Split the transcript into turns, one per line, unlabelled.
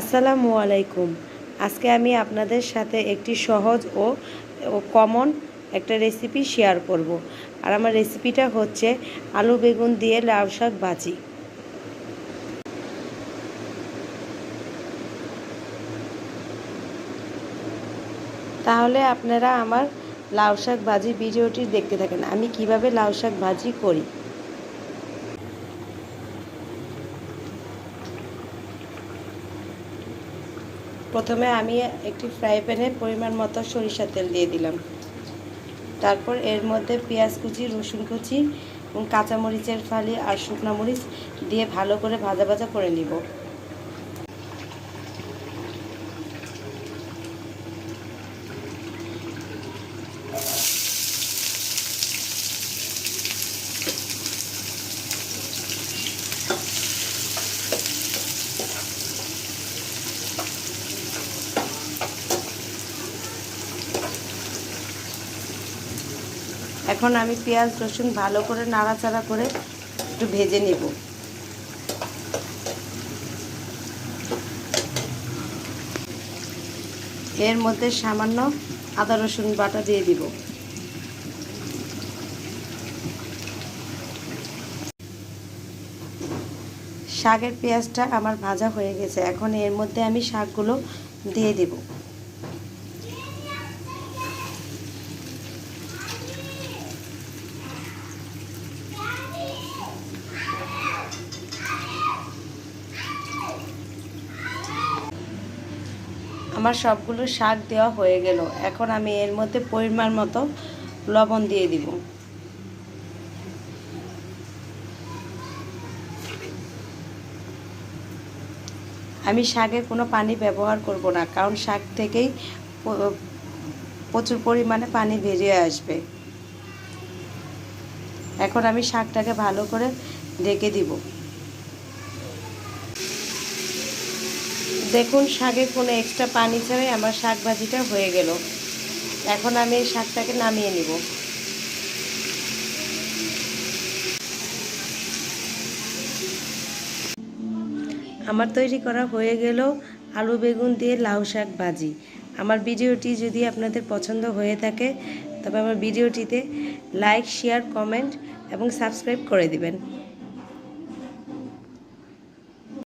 আসসালামু আলাইকুম। আজকে আমি আপনাদের সাথে একটি সহজ ও কমন একটা রেসিপি শেয়ার করব। আর আমার রেসিপিটা হচ্ছে আলু বেগুন দিয়ে লাউ শাক ভাজি। তাহলে আপনারা আমার লাউ শাক ভাজি ভিডিওটি দেখতে থাকেন। আমি কীভাবে লাউ শাক ভাজি করি? প্রথমে আমি একটি ফ্রাই প্যানে পরিমাণ মতো সরিষা তেল দিয়ে দিলাম। তারপর এর মধ্যে পেঁয়াজ কুচি, রসুন কুচি এবং কাঁচামরিচের ফালি আর শুকনো মরিচ দিয়ে ভালো করে ভাজা ভাজা করে নিব। এখন আমি পেঁয়াজ, রসুন ভালো করে নাড়াচাড়া করে একটু ভেজে নেব। এর মধ্যে সামান্য আদা, রসুন বাটা দিয়ে দিব। শাকের পেঁয়াজটা আমার ভাজা হয়ে গেছে। এখন এর মধ্যে আমি শাকগুলো দিয়ে দেব। আমার সবগুলো শাক দেওয়া হয়ে গেল। এখন আমি এর মধ্যে পরিমাণ মতো লবণ দিয়ে দিব। আমি শাকে কোনো পানি ব্যবহার করব না, কারণ শাক থেকেই প্রচুর পরিমাণে পানি বেরিয়ে আসবে। এখন আমি শাকটাকে ভালো করে ঢেকে দিব। দেখুন শাকে কোনো এক্সট্রা পানি ছাড়াই আমার শাক ভাজিটা হয়ে গেল। এখন আমি এই শাকটাকে নামিয়ে নিব। আমার তৈরি করা হয়ে গেল আলু বেগুন দিয়ে লাউ শাক ভাজি। আমার ভিডিওটি যদি আপনাদের পছন্দ হয়ে থাকে, তবে আমার ভিডিওটিতে লাইক শেয়ার কমেন্ট এবং সাবস্ক্রাইব করে দিবেন।